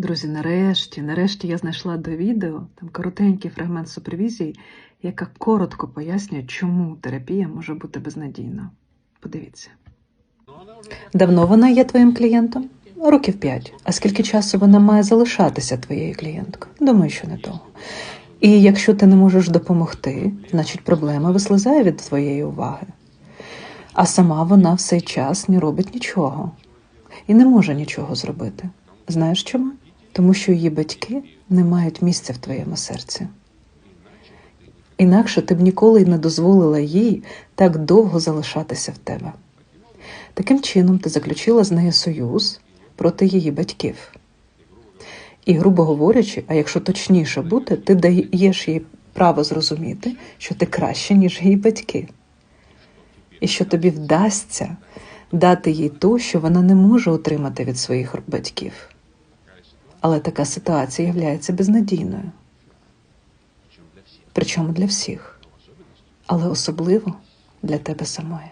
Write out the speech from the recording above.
Друзі, нарешті, нарешті я знайшла до відео там коротенький фрагмент супервізії, яка коротко пояснює, чому терапія може бути безнадійною. Подивіться. Давно вона є твоїм клієнтом? Років п'ять. А скільки часу вона має залишатися твоєю клієнткою? Думаю, що не того. І якщо ти не можеш допомогти, значить проблема вислизає від твоєї уваги. А сама вона в цей час не робить нічого і не може нічого зробити. Знаєш чому? Тому що її батьки не мають місця в твоєму серці. Інакше ти б ніколи й не дозволила їй так довго залишатися в тебе. Таким чином, ти заключила з нею союз проти її батьків. І, грубо говорячи, а якщо точніше бути, ти даєш їй право зрозуміти, що ти краще, ніж її батьки, і що тобі вдасться дати їй то, що вона не може отримати від своїх батьків. Але така ситуація є безнадійною. Причому для всіх, але особливо для тебе самої.